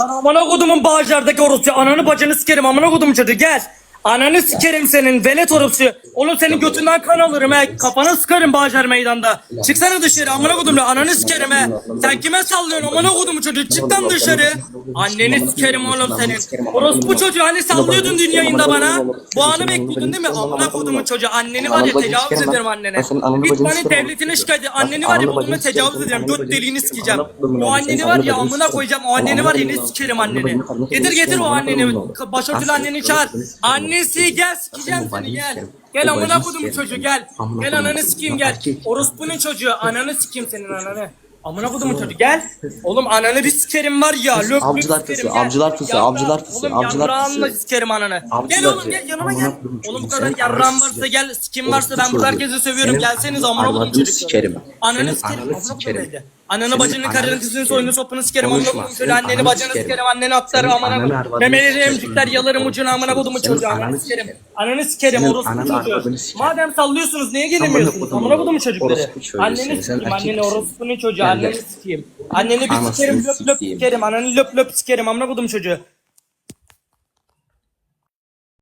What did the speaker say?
Lan amına kodumun bağcardaki orospu. Ananı bacını sikerim amına kodum çocuğu gel. Ananı sikerim senin velet orospu. Oğlum senin götünden kan alırım he. Kafana sıkarım Bağcar meydanda. Çıksana dışarı amına kodum ya. Ananı sikerim he. Sen kime sallıyorsun amına kodum çocuğu. Çık lan dışarı. Anneni sikerim oğlum senin. Orospu çocuğu hani sallıyordun dün yayında bana. Bu anı bekliyordun değil mi? Amına kodumun çocuğu. Anneni var ya tecavüz ederim annene. Git bana devletine şikayet et. Anneni var ya bulduğuna tecavüz edeceğim. Göt deliğini sikeceğim. O anneni var ya amına koyacağım. O anneni var ya ne sikerim anneni. Getir getir o anneni. Başörtülü anneni çağır. Annesi gel sikeceğim seni gel. Gel amına kodum çocuğu gel. Gel ananı sikeyim gel. Orospunun çocuğu ananı sikeyim senin ananı. Amına kodumun çocuğu gel. Oğlum ananı bir sikerim var ya. Löp sikerim, fısı, gel. avcılar fısı, Yarra- avcılar fısı, Oğlum sikerim ananı. Gel oğlum gel yanıma gel. Oğlum bu çocuğu, kadar ananı varsa gel sikim varsa ben çocuğu. herkese sövüyorum. Gelseniz amına kodum arvadını çocuk. sikerim. Ananı sikerim. ananı sikerim. Ananı bacını karını kızını soyunu sopunu sikerim Senin şöyle anneni bacını sikerim. anneni atlarım amına Memeleri emcikler yalarım ucuna amına kodumu çocuğu ananı sikerim. Ananı sikerim orospu çocuğu. Madem sallıyorsunuz niye gelemiyorsunuz? Amına kodumu çocukları. Anneni sikeyim anneni orospunun çocuğu anneni sikeyim. Anneni bir sikerim löp löp sikerim ananı löp löp sikerim amına kodumu çocuğu.